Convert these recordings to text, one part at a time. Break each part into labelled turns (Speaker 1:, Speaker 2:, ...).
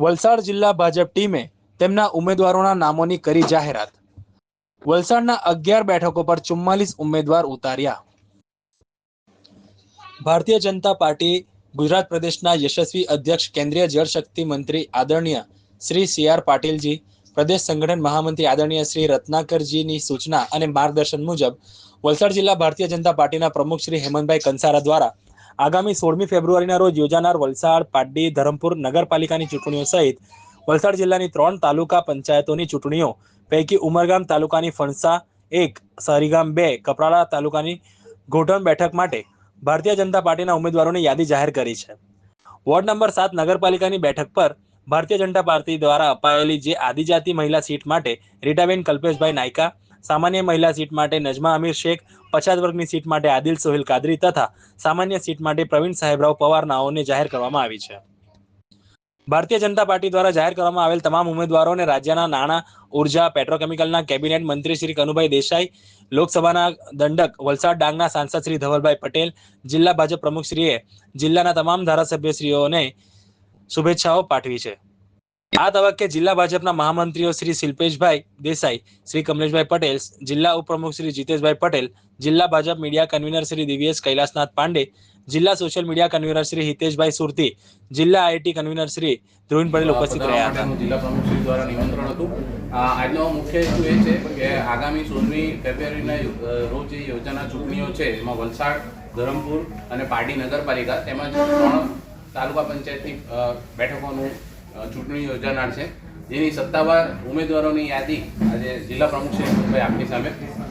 Speaker 1: વલસાડ જિલ્લા ભાજપ ટીમે તેમના ઉમેદવારોના નામોની કરી જાહેરાત. વલસાડના અગિયાર બેઠકો પર ચુમ્માલીસ ઉમેદવાર ઉતાર્યા. ભારતીય જનતા પાર્ટી ગુજરાત પ્રદેશના યશસ્વી અધ્યક્ષ, કેન્દ્રીય જળશક્તિ મંત્રી આદરણીય શ્રી સી આર પાટીલજી, પ્રદેશ સંગઠન મહામંત્રી આદરણીય શ્રી રત્નાકરજીની સૂચના અને માર્ગદર્શન મુજબ વલસાડ જિલ્લા ભારતીય જનતા પાર્ટીના પ્રમુખ શ્રી હેમંતભાઈ કંસારા દ્વારા આગામી સોળમી ફેબ્રુઆરીના રોજ યોજાનાર વલસાડ પાટડી ધરમપુર નગરપાલિકાની ચૂંટણીઓ સહિત વલસાડ જિલ્લાની ત્રણ તાલુકા પંચાયતોની ચૂંટણીઓ પૈકી ઉમરગામ તાલુકાની ફણસા એક, સારીગામ બે, કપરાડા તાલુકાની ઘોટણ બેઠક માટે ભારતીય જનતા પાર્ટીના ઉમેદવારોની યાદી જાહેર કરી છે. વોર્ડ નંબર સાત નગરપાલિકાની બેઠક પર ભારતીય જનતા પાર્ટી દ્વારા અપાયેલી જે આદિજાતિ મહિલા સીટ માટે રીટાબેન કલ્પેશભાઈ નાયકા સામાન્ય મહિલા સીટ માટે નજમા અમીર શેખ, પછાત વર્ગની સીટ માટે આદિલ સોહેલ કાદરી તથા સામાન્ય સીટ માટે પ્રવીણ સાહેબરાવ પવાર નાઓને જાહેર કરવામાં આવી છે. ભારતીય જનતા પાર્ટી દ્વારા જાહેર કરવામાં આવેલ તમામ ઉમેદવારોને રાજ્યના નાણાં, ઊર્જા, પેટ્રોકેમિકલના કેબિનેટ મંત્રી શ્રી કનુભાઈ દેસાઈ, લોકસભાના દંડક વલસાડ ડાંગના સાંસદ શ્રી ધવલભાઈ પટેલ, જિલ્લા ભાજપ પ્રમુખશ્રીએ જિલ્લાના તમામ ધારાસભ્યશ્રીઓને શુભેચ્છાઓ પાઠવી છે. આ તબક્કે જિલ્લા ભાજપના મહામંત્રીઓ શ્રી શિલ્પેશભાઈ દેસાઈ, શ્રી કમલેશભાઈ પટેલ, જિલ્લા ઉપપ્રમુખ શ્રી જીતેશભાઈ પટેલ, જિલ્લા ભાજપ મીડિયા કન્વીનર શ્રી દિવ્યેશ કૈલાસનાથ પાંડે, જિલ્લા social media convener Shri Hiteshbhai Surti, જિલ્લા આઈટી કન્વીનર શ્રી ધ્રુવીન પટેલ ઉપસ્થિત રહ્યા હતા.
Speaker 2: જિલ્લા પ્રમુખ શ્રી દ્વારા નિમંત્રણ હતું. આજનો મુખ્ય હેતુ એ છે કે આગામી સોળમી ફેબ્રુઆરીના રોજ જે યોજાનાર ચૂંટણીઓ છે, એમાં વલસાડ, ધરમપુર અને પારડી નગરપાલિકા તેમજ ત્રણ તાલુકા પંચાયતની બેઠકોનું ચૂંટણી યોજાનાર છે. જેની સત્તાવાર ઉમેદવારોની યાદી આજે જિલ્લા પ્રમુખ શ્રી હિંમતભાઈ આપની સામે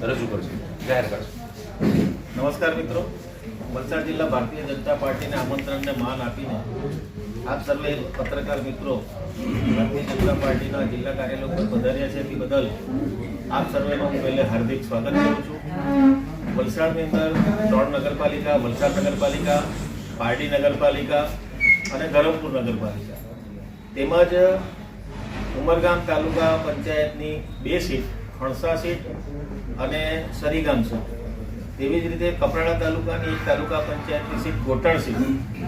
Speaker 2: રજૂ કરશે. જાહેર કરશે.
Speaker 3: નમસ્કાર મિત્રો. વલસાડ જિલ્લા ભારતીય જનતા પાર્ટીના આમંત્રણને માન આપીને આપ સર્વે પત્રકાર મિત્રો ભારતીય જનતા પાર્ટીના જિલ્લા કાર્યાલય પર પધાર્યા છે. તે બદલ આપ સર્વેનો હું પહેલે હાર્દિક સ્વાગત કરું છું. વલસાડની અંદર ત્રણ નગરપાલિકા, વલસાડ નગરપાલિકા, પારડી નગરપાલિકા અને ધરમપુર નગરપાલિકા. તેમજ ઉમરગામ તાલુકા પંચાયતની બે સીટ, ખણસા સીટ અને સરીગામ સીટ. તેવી જ રીતે કપરાડા તાલુકાની એક તાલુકા પંચાયતની સીટ ગોટણ સીટ.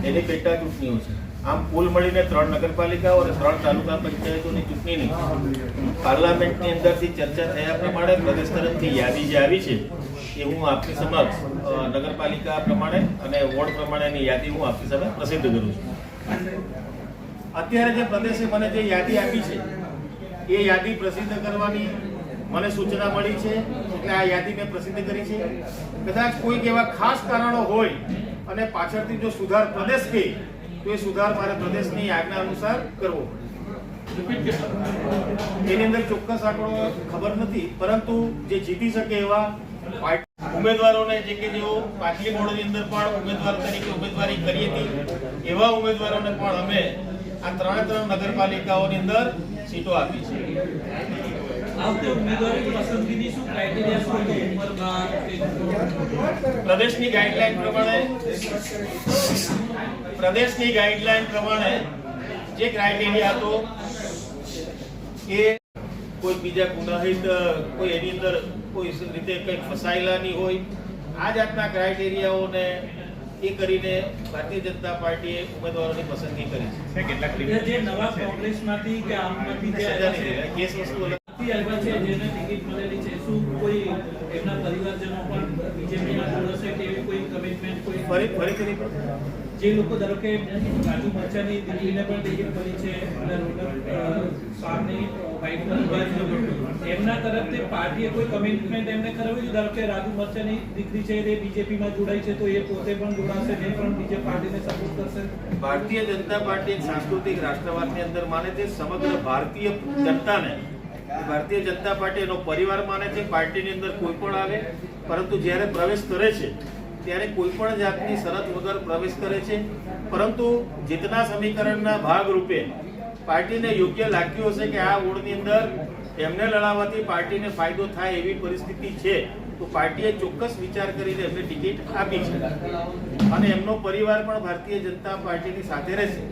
Speaker 3: એની પેટા ચૂંટણીઓ છે. આમ કુલ મળીને ત્રણ નગરપાલિકાઓ અને ત્રણ તાલુકા પંચાયતોની ચૂંટણીની પાર્લામેન્ટની અંદરથી ચર્ચા થયા પ્રમાણે પ્રદેશ તરફથી યાદી જે આવી છે એ હું આપની સમક્ષ નગરપાલિકા પ્રમાણે અને વોર્ડ પ્રમાણેની યાદી હું આપની સમક્ષ પ્રસિદ્ધ કરું છું. અત્યારે જે પ્રદેશે મને જે યાદી આપી છે, એ યાદી પ્રસિદ્ધ કરવાની મને સૂચના મળી છે. એટલે આ યાદી મેં પ્રસિદ્ધ કરી છે. કદાચ કોઈક એવા ખાસ કારણો હોય અને પાછળથી જો સુધાર પ્રદેશ કહે તો એ સુધાર મારે પ્રદેશની આજ્ઞા અનુસાર કરવો એની અંદર ચોક્કસ આંકડો ખબર નથી, પરંતુ જે જીતી શકે એવા ઉમેદવારોને જે કે જેઓ પાટલી બોર્ડની અંદર પણ ઉમેદવાર તરીકે ઉમેદવારી કરી હતી, એવા ઉમેદવારોને પણ અમે આ ત્રણે ત્રણ નગરપાલિકાઓની અંદર સીટો આપી છે. પ્રદેશની ગાઈડલાઈન પ્રમાણે પ્રદેશની ગાઈડલાઈન પ્રમાણે જે ક્રાઇટેરિયા હતો કે કોઈ બીજા ગુનાહિત કોઈ એની અંદર કોઈ રીતે કંઈક ફસાયેલાની હોય આ જાતના ક્રાઇટેરિયાઓને એ કરીને ભારતીય જનતા પાર્ટીએ ઉમેદવારોની પસંદગી કરી છે.
Speaker 4: જે નવા કોંગ્રેસમાંથી કે આમમાંથી જે આવ્યા છે
Speaker 3: કેસ વસ્તુ
Speaker 4: આવ્યા છે જેને ટિકિટ મળેલી છે શું કોઈ એમના પરિવારજનો પણ બીજેપીના જોડશે કે એવી કોઈ કમિટમેન્ટ કોઈ
Speaker 3: ફરી ફરીથી repeat.
Speaker 4: જે લોકો ધારો કે કાજુ મરચાની દીકરીને પણ ટિકિટ મળી છે, અને શાહની એમના તરફથી પાર્ટીએ કોઈ કમિટમેન્ટ એમને કરાવ્યું છે? ધારો કે રાજુ મરચાની દીકરી છે, એ બીજેપીમાં જોડાઈ છે, તો એ પોતે પણ જોડાશે, એ પણ બીજે પાર્ટીને સપોર્ટ કરશે?
Speaker 3: ભારતીય જનતા પાર્ટી એક સાંસ્કૃતિક રાષ્ટ્રવાદની અંદર માને છે, સમગ્ર ભારતીય જનતાને, ભારતીય જનતા પાર્ટી એનો પરિવાર માને છે, પાર્ટીની અંદર કોઈ પણ આવે, પરંતુ જ્યારે પ્રવેશ કરે છે ત્યારે કોઈ પણ જાતની શરત વગર પ્રવેશ કરે છે. પરંતુ જીતના સમીકરણના ભાગરૂપે પાર્ટીને યોગ્ય લાગ્યું હશે કે આ વોર્ડની અંદર એમને લડાવવાથી પાર્ટીને ફાયદો થાય એવી પરિસ્થિતિ છે, તો પાર્ટીએ ચોક્કસ વિચાર કરીને એમને ટિકિટ આપી છે. અને એમનો પરિવાર પણ ભારતીય જનતા પાર્ટીની સાથે રહેશે.